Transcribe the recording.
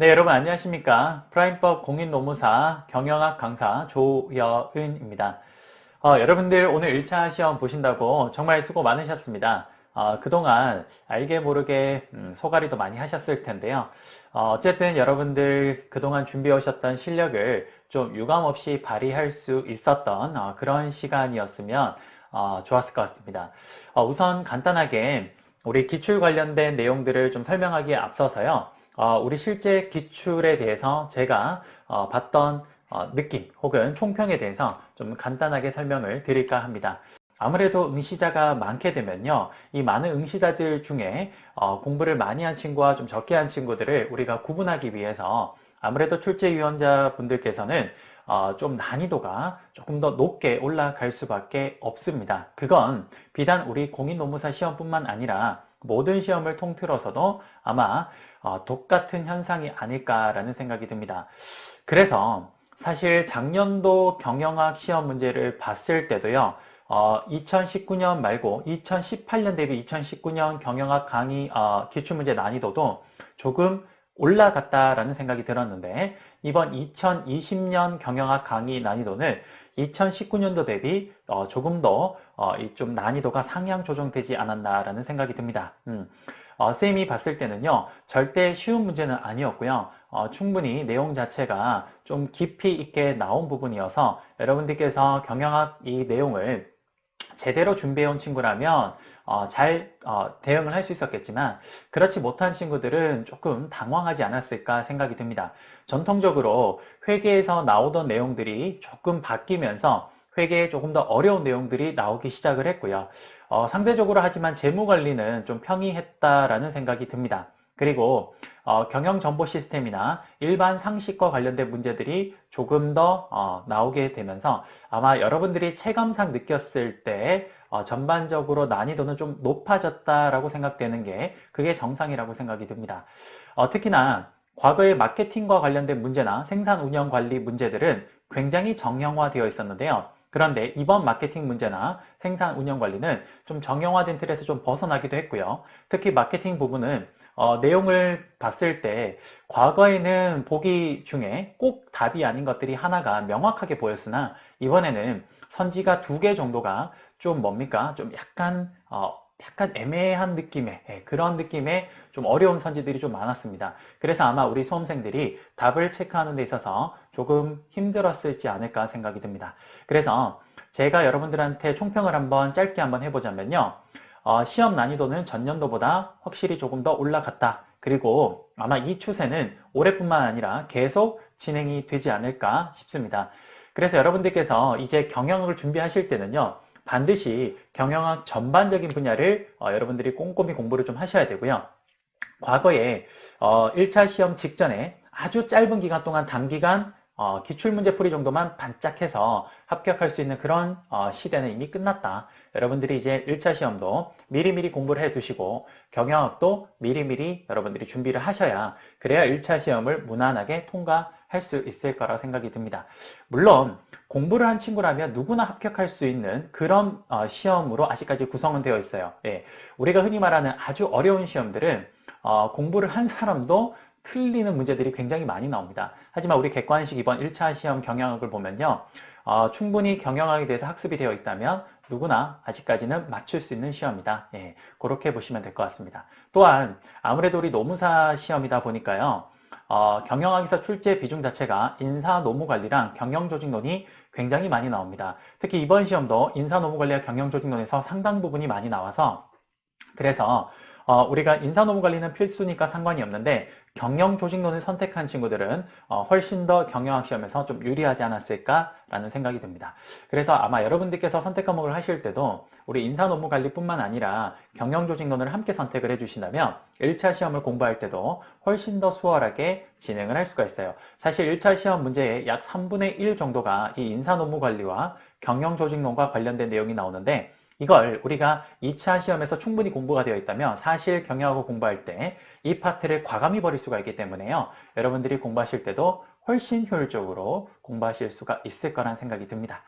네, 여러분 안녕하십니까. 프라임법 공인노무사 경영학 강사 조여은입니다. 어, 여러분들 오늘 1차 시험 보신다고 정말 수고 많으셨습니다. 어, 그동안 알게 모르게 음, 소가리도 많이 하셨을 텐데요. 어, 어쨌든 여러분들 그동안 준비해 오셨던 실력을 좀 유감없이 발휘할 수 있었던 어, 그런 시간이었으면 어, 좋았을 것 같습니다. 어, 우선 간단하게 우리 기출 관련된 내용들을 좀 설명하기에 앞서서요. 어, 우리 실제 기출에 대해서 제가 어, 봤던 어, 느낌 혹은 총평에 대해서 좀 간단하게 설명을 드릴까 합니다. 아무래도 응시자가 많게 되면요. 이 많은 응시자들 중에 어, 공부를 많이 한 친구와 좀 적게 한 친구들을 우리가 구분하기 위해서 아무래도 출제위원자 분들께서는 어, 좀 난이도가 조금 더 높게 올라갈 수밖에 없습니다. 그건 비단 우리 공인노무사 시험뿐만 아니라 모든 시험을 통틀어서도 아마 어, 똑같은 현상이 아닐까라는 생각이 듭니다. 그래서 사실 작년도 경영학 시험 문제를 봤을 때도요. 어, 2019년 말고 2018년 대비 2019년 경영학 강의 어, 기출문제 난이도도 조금 올라갔다라는 생각이 들었는데 이번 2020년 경영학 강의 난이도는 2019년도 대비 어, 조금 더 어, 좀 난이도가 상향 조정되지 않았나라는 생각이 듭니다. 음. 어, 쌤이 봤을 때는요 절대 쉬운 문제는 아니었고요 어, 충분히 내용 자체가 좀 깊이 있게 나온 부분이어서 여러분들께서 경영학 이 내용을 제대로 준비해온 친구라면 어, 잘 어, 대응을 할 수 있었겠지만 그렇지 못한 친구들은 조금 당황하지 않았을까 생각이 듭니다. 전통적으로 회계에서 나오던 내용들이 조금 바뀌면서 회계에 조금 더 어려운 내용들이 나오기 시작을 했고요. 어, 상대적으로 하지만 재무관리는 좀 평이했다라는 생각이 듭니다. 그리고 어, 경영 정보 시스템이나 일반 상식과 관련된 문제들이 조금 더 어, 나오게 되면서 아마 여러분들이 체감상 느꼈을 때 어, 전반적으로 난이도는 좀 높아졌다라고 생각되는 게 그게 정상이라고 생각이 듭니다. 어, 특히나 과거의 마케팅과 관련된 문제나 생산 운영 관리 문제들은 굉장히 정형화되어 있었는데요. 그런데 이번 마케팅 문제나 생산 운영 관리는 좀 정형화된 틀에서 좀 벗어나기도 했고요. 특히 마케팅 부분은 어, 내용을 봤을 때 과거에는 보기 중에 꼭 답이 아닌 것들이 하나가 명확하게 보였으나 이번에는 선지가 두 개 정도가 좀 뭡니까? 좀 약간 어, 약간 애매한 느낌의 예, 그런 느낌의 좀 어려운 선지들이 좀 많았습니다. 그래서 아마 우리 수험생들이 답을 체크하는 데 있어서 조금 힘들었을지 않을까 생각이 듭니다. 그래서 제가 여러분들한테 총평을 한번 짧게 한번 해보자면요. 어, 시험 난이도는 전년도보다 확실히 조금 더 올라갔다. 그리고 아마 이 추세는 올해뿐만 아니라 계속 진행이 되지 않을까 싶습니다. 그래서 여러분들께서 이제 경영을 준비하실 때는요. 반드시 경영학 전반적인 분야를 어, 여러분들이 꼼꼼히 공부를 좀 하셔야 되고요. 과거에 어, 1차 시험 직전에 아주 짧은 기간 동안 단기간 어, 기출문제 풀이 정도만 반짝해서 합격할 수 있는 그런 어, 시대는 이미 끝났다. 여러분들이 이제 1차 시험도 미리미리 공부를 해 두시고 경영학도 미리미리 여러분들이 준비를 하셔야 그래야 1차 시험을 무난하게 통과 할 수 있을 거라고 생각이 듭니다. 물론 공부를 한 친구라면 누구나 합격할 수 있는 그런 어, 시험으로 아직까지 구성은 되어 있어요. 예, 우리가 흔히 말하는 아주 어려운 시험들은 어, 공부를 한 사람도 틀리는 문제들이 굉장히 많이 나옵니다. 하지만 우리 객관식 이번 1차 시험 경영학을 보면요. 어, 충분히 경영학에 대해서 학습이 되어 있다면 누구나 아직까지는 맞출 수 있는 시험이다. 예, 그렇게 보시면 될 것 같습니다. 또한 아무래도 우리 노무사 시험이다 보니까요. 어, 경영학에서 출제 비중 자체가 인사 노무 관리랑 경영 조직론이 굉장히 많이 나옵니다. 특히 이번 시험도 인사 노무 관리와 경영 조직론에서 상당 부분이 많이 나와서 그래서 어, 우리가 인사노무 관리는 필수니까 상관이 없는데 경영 조직론을 선택한 친구들은 어, 훨씬 더 경영학 시험에서 좀 유리하지 않았을까라는 생각이 듭니다. 그래서 아마 여러분들께서 선택 과목을 하실 때도 우리 인사노무 관리뿐만 아니라 경영 조직론을 함께 선택을 해주신다면 1차 시험을 공부할 때도 훨씬 더 수월하게 진행을 할 수가 있어요. 사실 1차 시험 문제의 약 3분의 1 정도가 이 인사노무 관리와 경영 조직론과 관련된 내용이 나오는데 이걸 우리가 2차 시험에서 충분히 공부가 되어 있다면 사실 경영하고 공부할 때 이 파트를 과감히 버릴 수가 있기 때문에요. 여러분들이 공부하실 때도 훨씬 효율적으로 공부하실 수가 있을 거란 생각이 듭니다.